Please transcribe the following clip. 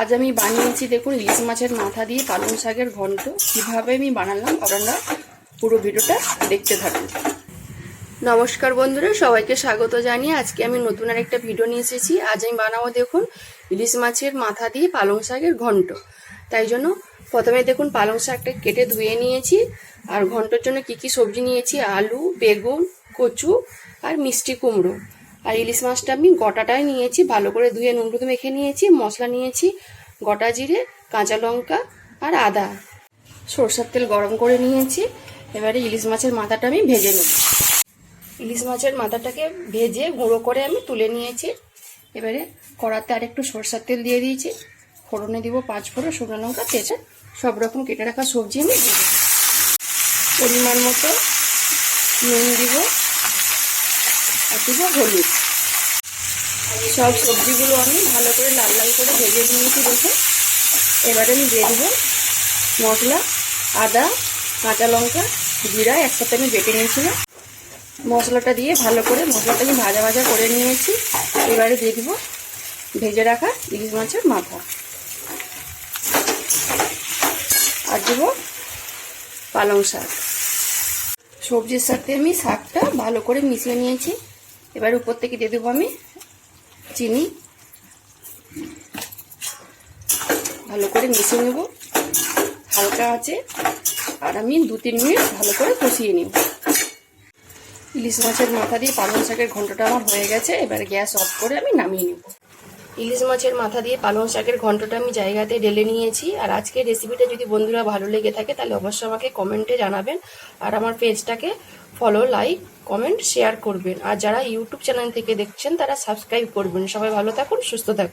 আজ আমি বানিয়েছি, দেখুন, ইলিশ মাছের মাথা দিয়ে পালং শাকের ঘন্ট। কীভাবে আমি বানালাম, আপনারা পুরো ভিডিওটা দেখতে থাকুন। নমস্কার বন্ধুরা, সবাইকে স্বাগত জানিয়ে আজকে আমি নতুন আর একটা ভিডিও নিয়ে এসেছি। আজ আমি বানাবো, দেখুন, ইলিশ মাছের মাথা দিয়ে পালং শাকের ঘন্ট। তাই জন্য প্রথমে, দেখুন, পালং শাকটা কেটে ধুয়ে নিয়েছি। আর ঘন্টর জন্য কি কি সবজি নিয়েছি? আলু, বেগুন, কচু আর মিষ্টি কুমড়ো। আর ইলিশ মাছটা আমি গোটাটাই নিয়েছি, ভালো করে ধুয়ে নুন হলুদ মেখে নিয়েছি, মশলা নিয়েছি, গোটা জিরে, কাঁচা লঙ্কা আর আদা। সরষের তেল গরম করে নিয়েছি, এবারে ইলিশ মাছের মাথাটা আমি ভেজে নেব। ইলিশ মাছের মাথাটাকে ভেজে গুঁড়ো করে আমি তুলে নিয়েছি, এবারে কড়াতে আর একটু সরষের তেল দিয়ে দিয়েছি। ফোড়নে দিব পাঁচ ফোড়ন, শুকনো লঙ্কা তেজে সব রকম কেটে রাখা সবজি আমি পরিমাণ মতো নুন দিব। আর দিব হলুদ সব সবজিগুলো আমি ভালো করে লাল লাল করে ভেজে নিয়েছি দেখে। এবারে আমি দিয়ে দেবো মশলা, আদা, কাঁচা লঙ্কা, জিরা একসাথে আমি বেটে নিয়েছিলাম। মশলাটা দিয়ে ভালো করে মশলাটা আমি ভাজা ভাজা করে নিয়েছি। এবারে দিয়ে দিব ভেজে রাখা ইলিশ মাছের মাথা। আর দেব পালং শাক। সবজির সাথে আমি শাকটা ভালো করে মিশিয়ে নিয়েছি। এবার উপর থেকে দিয়ে দেবো আমি চিনি। ভালো করে মিশিয়ে নেব। হালকা আছে। আর আমি দু তিন মিনিট ভালো করে কষিয়ে নিব। ইলিশ মাছের মাথা দিয়ে পালং শাকের ঘন্টটা আমার হয়ে গেছে। এবার গ্যাস অফ করে আমি নামিয়ে নেব। ইলিশ মাছের মাথা দিয়ে পালং শাকের ঘন্টটা আমি জায়গাতে ঢেলে নিয়েছি। আর আজকে রেসিপিটা যদি বন্ধুরা ভালো লেগে থাকে, তাহলে অবশ্যই আমাকে কমেন্টে জানাবেন। আর আমার পেজটাকে ফলো লাইক কমেন্ট শেয়ার করবেন। আর যারা ইউটিউব চ্যানেল থেকে দেখছেন, তারা সাবস্ক্রাইব করবেন। সবাই ভালো থাকুন, সুস্থ থাকুন।